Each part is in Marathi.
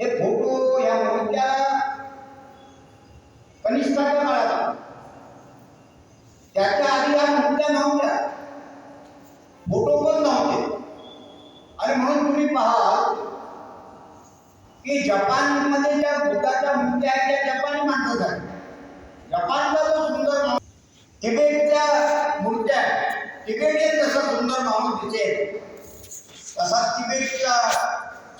हे फोटो या मूर्त्या कनिष्ठाच्या काळात त्याच्या आधी या मूर्त्या नव्हत्या फोटो पण नव्हते आणि म्हणून तुम्ही पहा की जपानमध्ये ज्या बुद्धाच्या मूर्त्या आहेत त्या जपानी माणसाच्या आहेत. जपानचा जो सुंदर माणूस तिबेटच्या मूर्त्या तिबेटियन जसा सुंदर माणूस दिसेल तसा तिबेटच्या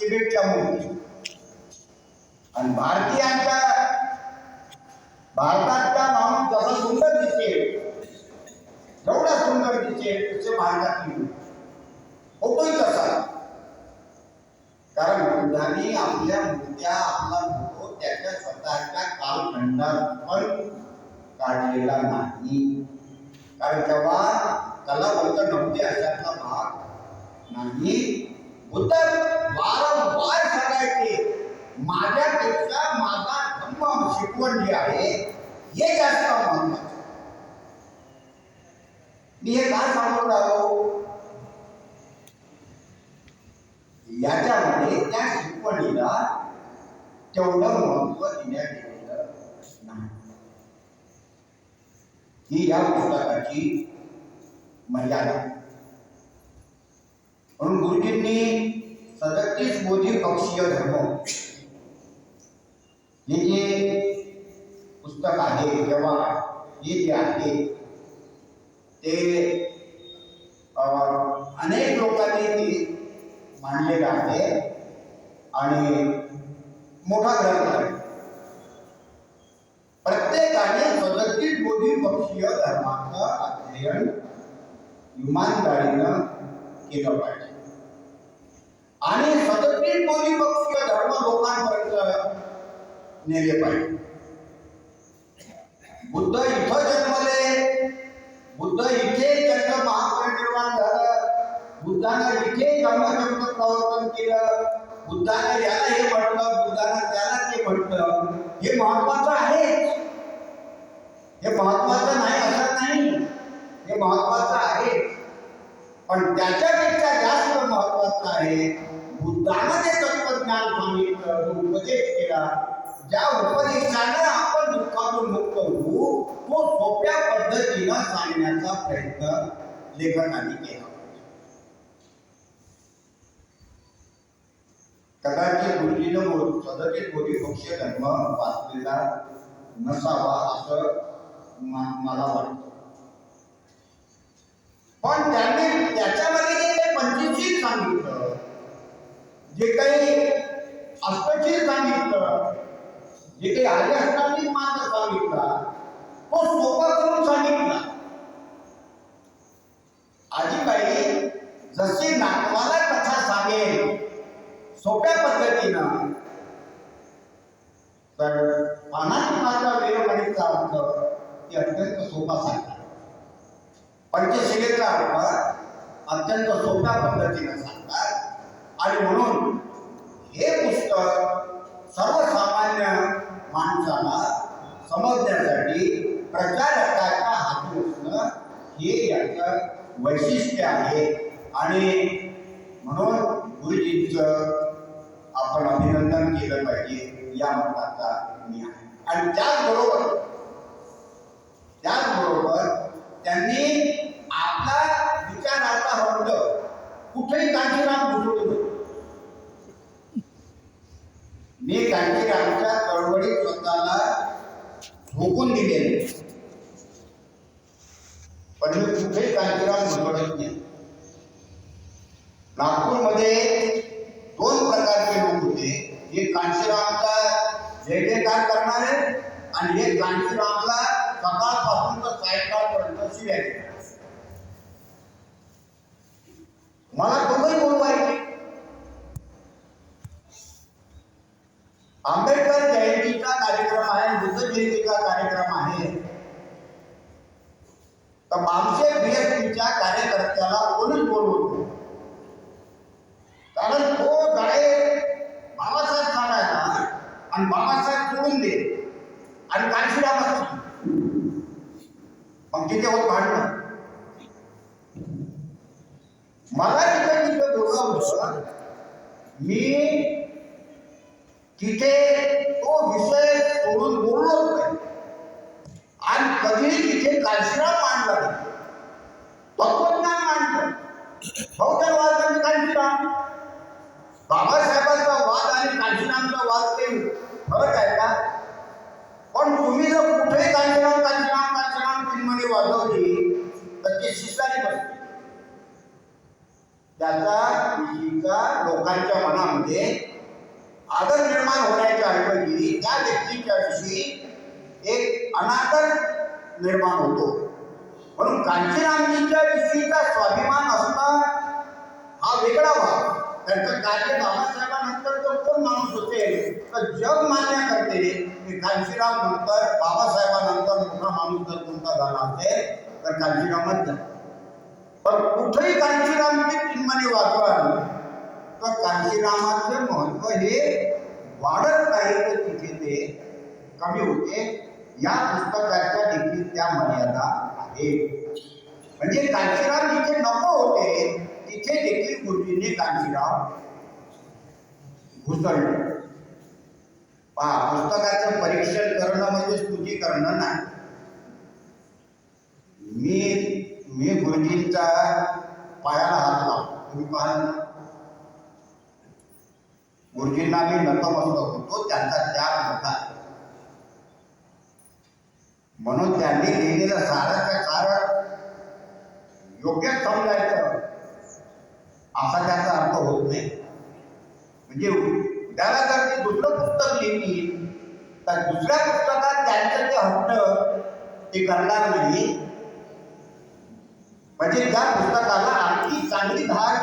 तिबेटच्या मूर्ती. आणि भारतीयांच्या भारतातला माणूस जसा सुंदर दिसेल जेवढा सुंदर दिसेल तसे भारतातील फोटोही तसा. कारण बुद्धाने आपल्या मूर्त्या आपला फोटो त्याच्या स्वतःच्या कालखंडात पण काढलेला नाही. कारण तेव्हा कलावंत नव्हते अशातला भाग नाही. बुद्ध वारंवार सांगायचे. माझ्यापेक्षा माझा धम्म शिकवण जी आहे हे जास्त महत्वाचं मी हे काय सांगत राहो याच्यामध्ये त्या शिकवणीला तेवढं महत्त्व देण्यात गेलेलं नाही. ही या पुस्तकाची मर्यादा. म्हणून गुरुजींनी सदतीस बोधी पक्षीय धर्म हे जे पुस्तक आहे किंवा हे जे आहे ते अनेक लोकांनी ते मांडलेलं आहे आणि मोठा ग्रंथ आहे. प्रत्येकाने स्वतःची बोधी पक्षीय धर्माचं अध्ययन इमानदारीनं केलं पाहिजे. आणि सदतीस बोधी पक्षीय धर्म लोकांपर्यंत नेले पाहिजे. बुद्ध इथं जन्मले. बुद्ध इथे त्यांचं महापरिनिर्वाण झालं. बुद्धानं इथे धर्मचक्र प्रवर्तन केलं. बुद्धानं याला हे म्हटलं बुद्धानं त्याला ते म्हटलं. हे महत्वाचं आहे. हे महत्वाचं नाही असं नाही. हे महत्वाचं आहे. पण त्याच्यापेक्षा जास्त महत्वाचं आहे बुद्धानं ते तत्वज्ञान सांगितलं उपदेश केला. ज्या उपदेशानं आपण दुःखातून मुक्त होऊ तो सोप्या पद्धतीनं सांगण्याचा प्रयत्न लेखकांनी केला. कदाचित गुरुजीनं बोल सदतीत बोधी पक्षीय धर्म वाचलेला नसावा असं मला वाटतं. पण त्यांनी त्याच्यामध्ये जे काही पंचशील सांगितलं जे काही अष्टशील सांगितलं जे काही आर्य अष्टांगिक मार्ग सांगितला. तो सोपा करून सांगितला. आजीबाई जसे नातवाला कथा सांगेल सोप्या पद्धतीनं. तर पानाची माता वेळोवेळीचा अर्थ ते अत्यंत सोपा सांगतात. पंचशिलेचा अर्थ अत्यंत सोप्या पद्धतीनं सांगतात. आणि म्हणून हे पुस्तक सर्व माणसाला समजण्यासाठी प्रचारकाच्या हाती असणं हे याचं वैशिष्ट्य आहे. आणि म्हणून गुरुजींचं आपण अभिनंदन केलं पाहिजे या मताचा मी आहे. आणि त्याचबरोबर त्याचबरोबर त्यांनी आपला विचाराचा वर्ग कुठेही कांजीराम घुसवतो मी कांजीरामच्या हुकून दिले पण मी कुठेही कांशीराम घुसवत नाही. नागपूरमध्ये दोन प्रकारचे लोक होते. एक कांशीरामला जय करणारे आणि एक कांशीरामला सकाळपासून तर सायंकाळपर्यंत शिव्या मला आणि बाबासाहेब सोडून दे. आणि काळशीराम मग तिथे होत भांडण? मला तिथे तिथं बोलवलं मी तिथे तो विषय सोडून बोललोच नाही आणि कधीही तिथे कालशिराम मांडला नाही. तत्वज्ञान मांडलं. बौद्धवाद आणि कालशिराम बाबासाहेबांचा वाद आणि कालशिरामचा वाद ते फरक आहे का? पण तुम्ही जर कुठेही कांचीराम कांचीराम कांचीराम चिन्मणी वाजवली तर ते शिस्ताने बसते. त्याचा विषयीचा लोकांच्या मनामध्ये आदर निर्माण होण्याच्या ऐवजी त्या व्यक्तीच्या विषयी एक अनादर निर्माण होतो. म्हणून कांचीरामजीच्या विषयीचा स्वाभिमान असणं हा वेगळा भाग. त्यांचं कार्य जग मान्य करते की कांशीराम नंतर बाबासाहेबांनंतर मोठा माणूस जर कोणता झाला असेल तर कांशीरामच झाला पण कुठेही तर महत्व हे वाढत नाही तर तिथे ते कमी होते. या पुस्तकाच्या देखील त्या मर्यादा म्हणजे कांशीराम जिथे नको होते, तिथे देखील गुरुजींनी कांशीराम घुसळले. पहा पुस्तकाचं परीक्षण करणं म्हणजे स्तुती करणं नाही. मी मी गुरुजींचा पायाला हात लावतो. तुम्ही पाहाल ना गुरुजींना मी नतमस्तक होतो त्यांचा त्याग होता. म्हणून त्यांनी लिहिलेलं साराचं कारण योग्य समजायचं. असा त्याचा अर्थ होत नाही. म्हणजे त्याला जर ते दुसरं पुस्तक लिहितील तर दुसऱ्या पुस्तकात त्यांचं ते हट्ट ते करणार नाही. म्हणजे त्या पुस्तकाला आणखी चांगली धार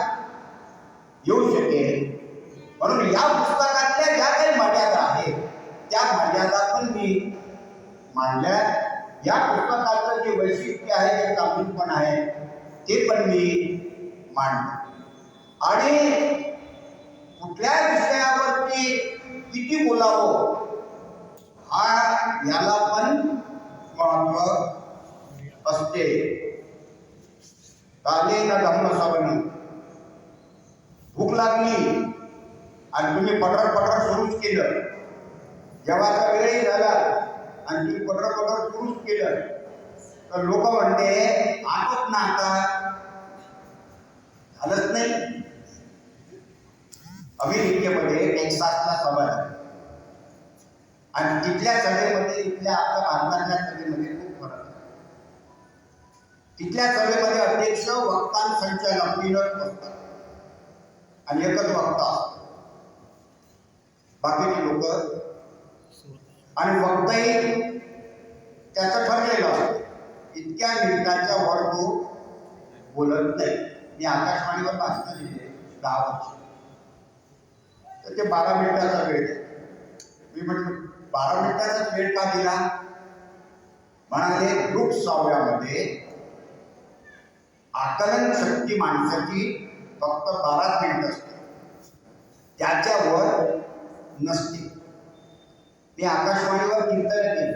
येऊ शकेल म्हणून या पुस्तकातल्या ज्या काही मर्यादा आहेत त्या मर्यादा पण मी मांडल्या. या पुस्तकाचं जे वैशिष्ट्य आहे जे पण आहे ते पण मी मांडलं. आणि बोलावं हा याला पण महत्त्व असते. कालेन धम्म सवन भूक लागली आणि तुम्ही पटर पटर सुरूच केलं. जेव्हाचा वेळही झाला आणि तुम्ही पटर पटर सुरूच केलं. तर लोक म्हणते आठवत ना आता झालंच नाही. अमेरिकेमध्ये टेक्सासला सभा झाली आणि तिथल्या सभेमध्ये इथल्या आपल्या भारतातल्या सभेमध्ये खूप फरक आहे. तिथल्या सभेमध्ये अध्यक्ष वक्ता आणि संचालक बसतात आणि एकच वक्ता असतो. बाकीचे लोक आणि वक्ताही त्याचं ठरलेलं असतं. इतक्या मिनिटाच्या वर तो बोलत नाही. मी आकाशवाणीवर भाषण लिहिले दहा वर्ष. तर ते बारा मिनिटाचा वेळ मी म्हटलं बारा मिनिटाचाच वेळ का दिला? म्हणाले ग्रुप सहाव्यामध्ये आकलन शक्ती माणसाची फक्त बारा मिनिट असते त्याच्यावर नसते मी आकाशवाणीवर चिंतन केली.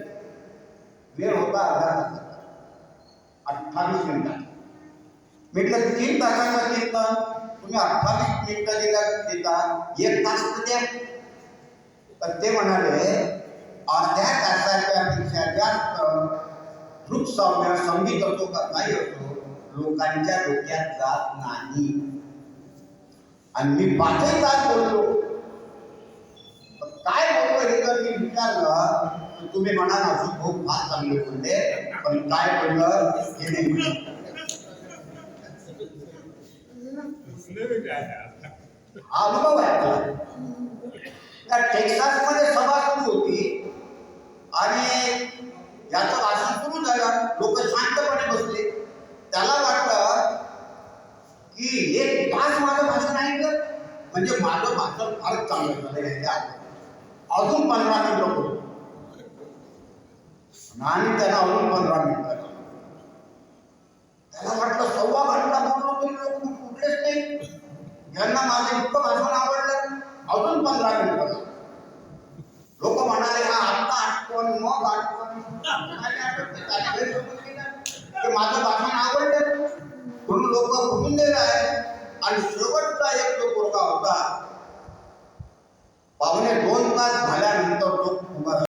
वेळ होता अर्धा तासाचा. अठ्ठावीस मिनिटात म्हटलं तीन तासाचं कीर्तन तुम्ही अठ्ठावीस मिनिटं दिला देता. एक तास तर द्या. तर ते म्हणाले दृक सौम्य संगीत असतो का? नाही असो लोकांच्या डोक्यात जात नाही. आणि मी पाचही तास बोललो? काय बोललो हे जर मी विचारलं तर तुम्ही म्हणाल अजून खूप फार चांगले बोलले. पण काय बोललं? हे नाही हा अनुभव आहे त्या टेक्सासमध्ये सभा सुरू होती आणि याचं भाषण सुरू लोक शांतपणे बसले. त्याला वाटलं की एक तास माझं भाषण ऐकलं म्हणजे माझं भाषण फारच चांगलं झालं याच्या अजून पंधरा मिनिट बोलतो आणि त्याला अजून पंधरा मिनिट. त्याला वाटलं सव्वा घंटा बोललो लोक कुठलेच नाही. यांना माझं इतकं भाषण आवडलं. अजून पंधरा मिनिटं. लोक म्हणाले हा आत्ता आठवण मग आठवण. काय माझं भाषण आवडलं. म्हणून लोक बोलून दिलं आहे आणि शेवटचा एक जो पोरगा होता पाहुणे दोन तास झाल्यानंतर तो उभा